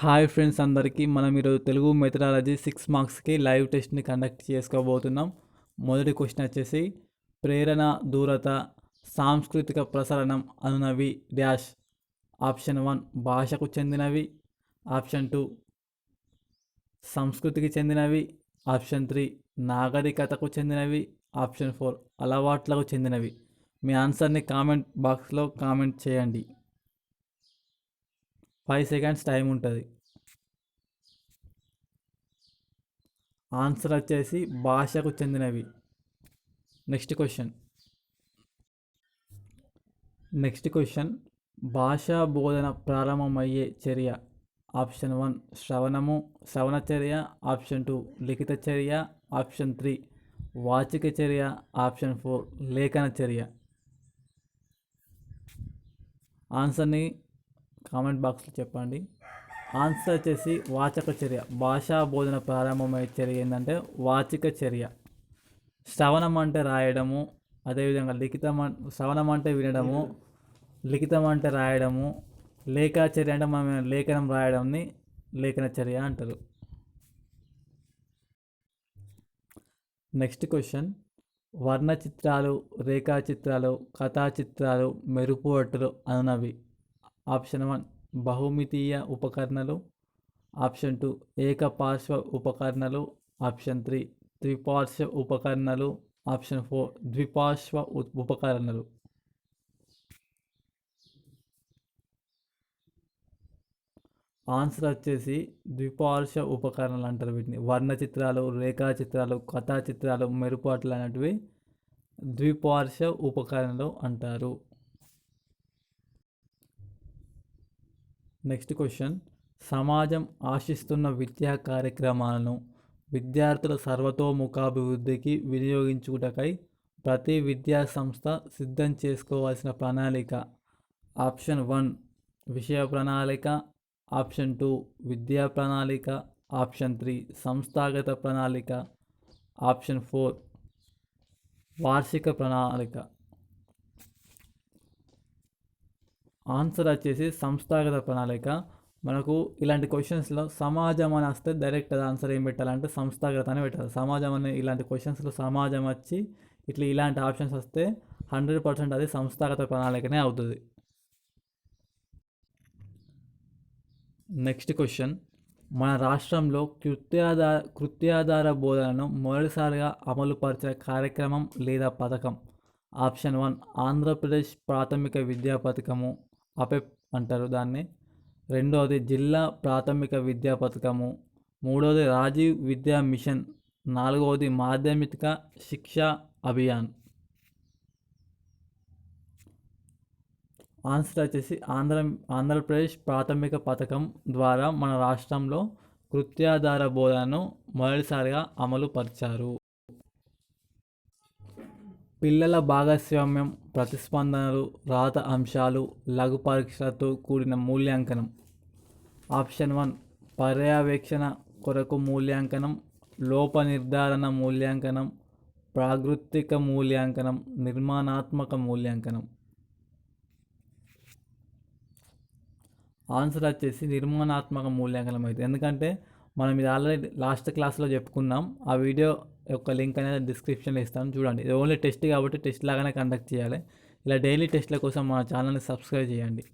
Hi friends అందరికీ మనం ఈరోజు తెలుగు మెథడాలజీ సిక్స్ మార్క్స్కి లైవ్ టెస్ట్ని కండక్ట్ చేసుకోబోతున్నాం. మొదటి క్వశ్చన్ వచ్చేసి ప్రేరణ దూరత సాంస్కృతిక ప్రసరణం అనునవి డ్యాష్. ఆప్షన్ వన్ భాషకు చెందినవి. ఆప్షన్ టూ సంస్కృతికి చెందినవి. ఆప్షన్ త్రీ నాగరికతకు చెందినవి. ఆప్షన్ ఫోర్ అలవాట్లకు చెందినవి. మీ ఆన్సర్ని కామెంట్ బాక్స్లో కామెంట్ చేయండి. ఫైవ్ సెకండ్స్ టైం ఉంటుంది. ఆన్సర్ వచ్చేసి భాషకు చెందినవి. నెక్స్ట్ క్వశ్చన్ నెక్స్ట్ క్వశ్చన్ భాషా బోధన ప్రారంభమయ్యే చర్య. ఆప్షన్ వన్ శ్రవణము. శ్రవణ చర్య. ఆప్షన్ టూ లిఖిత చర్య. ఆప్షన్ త్రీ వాచిక చర్య. ఆప్షన్ ఫోర్ లేఖన చర్య. ఆన్సర్ని కామెంట్ బాక్స్లో చెప్పండి. ఆన్సర్ వచ్చేసి వాచక చర్య. భాషా బోధన ప్రారంభమయ్యే చర్య ఏంటంటే వాచిక చర్య. శ్రవణం అంటే రాయడము అదేవిధంగా లిఖితం శ్రవణం అంటే వినడము లిఖితం అంటే రాయడము లేఖా చర్య అంటే మనం లేఖనం రాయడంని లేఖన చర్య అంటారు. Next question. వర్ణ చిత్రాలు రేఖా చిత్రాలు కథా చిత్రాలు మెరుపు అట్టులు అనునవి. ఆప్షన్ వన్ బహుమితీయ ఉపకరణలు ఆప్షన్ టూ ఏకపార్శ్వ ఉపకరణలు ఆప్షన్ త్రీ ద్విపార్శ్వ ఉపకరణలు ఆప్షన్ ఫోర్ ద్విపార్శ్వ ఉపకరణలు. ఆన్సర్ వచ్చేసి ద్విపార్శ్వ ఉపకరణలు అంటారు వీటిని. వర్ణ చిత్రాలు రేఖా చిత్రాలు కథా చిత్రాలు మెరుపు అనేటివి ద్విపార్శ్వ ఉపకరణలు అంటారు. నెక్స్ట్ క్వశ్చన్ సమాజం ఆశిస్తున్న విద్యా కార్యక్రమాలను విద్యార్థుల సర్వతోముఖాభివృద్ధికి వినియోగించుటకై ప్రతి విద్యా సంస్థ సిద్ధం చేసుకోవాల్సిన ప్రణాళిక. ఆప్షన్ వన్ విషయ ప్రణాళిక. ఆప్షన్ టూ విద్యా ప్రణాళిక. ఆప్షన్ త్రీ సంస్థాగత ప్రణాళిక. ఆప్షన్ ఫోర్ వార్షిక ప్రణాళిక. ఆన్సర్ వచ్చేసి సంస్థాగత ప్రణాళిక. మనకు ఇలాంటి క్వశ్చన్స్లో సమాజం అని వస్తే డైరెక్ట్ ఆన్సర్ ఏం పెట్టాలంటే సంస్థాగత అని పెట్టాలి. సమాజం అనే ఇలాంటి క్వశ్చన్స్లో సమాజం వచ్చి ఇట్లా ఇలాంటి ఆప్షన్స్ వస్తే హండ్రెడ్ పర్సెంట్ అది సంస్థాగత ప్రణాళికనే అవుతుంది. Next question. మన రాష్ట్రంలో కృత్యాధార కృత్యాధార బోధనను మొదటిసారిగా అమలుపరిచిన కార్యక్రమం లేదా పథకం? ఆప్షన్ వన్ ఆంధ్రప్రదేశ్ ప్రాథమిక విద్యా పథకము. అపెప్ అంటారు దాన్ని. రెండవది జిల్లా ప్రాథమిక విద్యా పథకము. మూడవది రాజీవ్ విద్యా మిషన్. నాలుగవది మాధ్యమిక శిక్షా అభియాన్. ఆన్సర్ వచ్చేసి ఆంధ్ర ఆంధ్రప్రదేశ్ ప్రాథమిక పథకం ద్వారా మన రాష్ట్రంలో కృత్యాధార బోధనను మొదటిసారిగా అమలు పరిచారు. పిల్లల భాగస్వామ్యం ప్రతిస్పందనలు రాత అంశాలు లఘు పరీక్షలతో కూడిన మూల్యాంకనం. ఆప్షన్ వన్ పర్యవేక్షణ కొరకు మూల్యాంకనం లోప నిర్ధారణ మూల్యాంకనం ప్రాగృతిక మూల్యాంకనం నిర్మాణాత్మక మూల్యాంకనం. ఆన్సర్ వచ్చేసి నిర్మాణాత్మక మూల్యాంకనం అయితే. ఎందుకంటే మనం ఇది ఆల్రెడీ లాస్ట్ క్లాస్లో చెప్పుకున్నాం. ఆ వీడియో ఒక లింక్ అనేది డిస్క్రిప్షన్లో ఇస్తాను చూడండి. ఇది ఓన్లీ టెస్ట్ కాబట్టి టెస్ట్ లాగానే కండక్ట్ చేయాలి. ఇలా డైలీ టెస్ట్ల కోసం మా ఛానల్ని సబ్స్క్రైబ్ చేయండి.